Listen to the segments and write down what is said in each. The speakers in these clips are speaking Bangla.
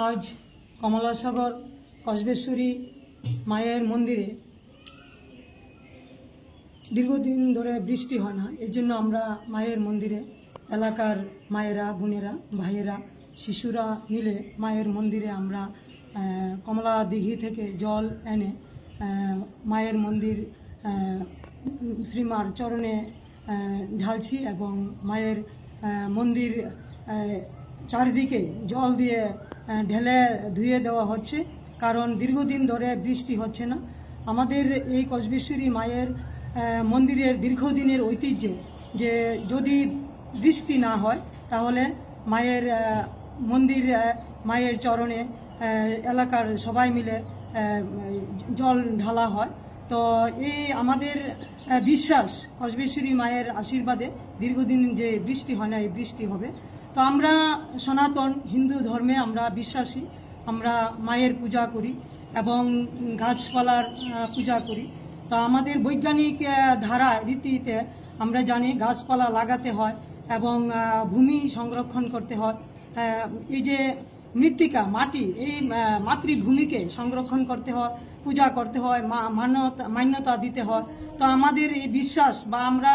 আজ কমলাসাগর কসবেশ্বরী মায়ের মন্দিরে দীর্ঘদিন ধরে বৃষ্টি হয় না। এর জন্য আমরা মায়ের মন্দিরে এলাকার মায়েরা, বোনেরা, ভাইয়েরা, শিশুরা মিলে মায়ের মন্দিরে আমরা কমলা দিঘি থেকে জল এনে মায়ের মন্দির শ্রীমার চরণে ঢালছি এবং মায়ের মন্দির চারিদিকে জল দিয়ে ঢেলে ধুয়ে দেওয়া হচ্ছে। কারণ দীর্ঘদিন ধরে বৃষ্টি হচ্ছে না। আমাদের এই কসবেশ্বরী মায়ের মন্দিরের দীর্ঘদিনের ঐতিহ্য যে যদি বৃষ্টি না হয়, তাহলে মায়ের মন্দির মায়ের চরণে এলাকার সবাই মিলে জল ঢালা হয়। তো এই আমাদের বিশ্বাস কসবেশ্বরী মায়ের আশীর্বাদে দীর্ঘদিন যে বৃষ্টি হয় না, এই বৃষ্টি হবে। তো আমরা সনাতন হিন্দু ধর্মে আমরা বিশ্বাসী। আমরা মায়ের পূজা করি এবং গাছপালার পূজা করি। তো আমাদের বৈজ্ঞানিক ধারা, রীতিতে আমরা জানি গাছপালা লাগাতে হয় এবং ভূমি সংরক্ষণ করতে হয়। এই যে মৃত্তিকা, মাটি, এই মাতৃভূমিকে সংরক্ষণ করতে হয়, পূজা করতে হয় মান্যতা মান্যতা দিতে হয়। তো আমাদের এই বিশ্বাস বা আমরা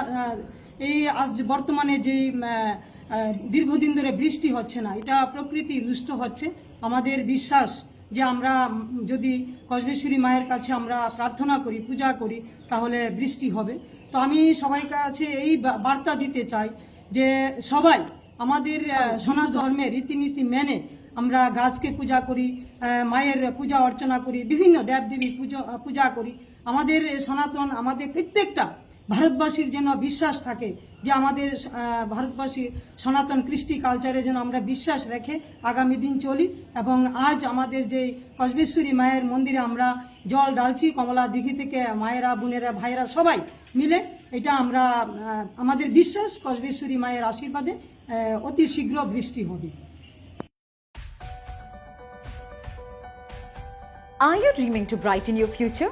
এই আজ বর্তমানে যেই দীর্ঘদিন ধরে বৃষ্টি হচ্ছে না। এটা প্রকৃতি রুষ্ট হচ্ছে। আমাদের বিশ্বাস যে আমরা যদি কসবেশ্বরী মায়ের কাছে আমরা প্রার্থনা করি পূজা করি তাহলে বৃষ্টি হবে। তো আমি সবাই কাছে এই বার্তা দিতে চাই যে সবাই আমাদের আহ, সনাতন ধর্মের রীতিনীতি মেনে আমরা গাছকে পূজা করি মায়ের পূজা অর্চনা করি বিভিন্ন দেবদেবী পূজা পূজা করি। আমাদের সনাতন আমাদের প্রত্যেকটা ভারতবাসীর যেন বিশ্বাস থাকে যে আমাদের ভারতবাসীর সনাতন কৃষ্টি কালচারে যেন আমরা বিশ্বাস রেখে আগামী দিন চলি এবং আজ আমাদের যে কসবেশ্বরী মায়ের মন্দিরে আমরা জল ডালছি কমলা দিঘি থেকে মায়েরা, বোনেরা, ভাইয়েরা সবাই মিলে, এটা আমরা আমাদের বিশ্বাস কসবেশ্বরী মায়ের আশীর্বাদে অতি শীঘ্র বৃষ্টি হবে Are you dreaming to brighten your future?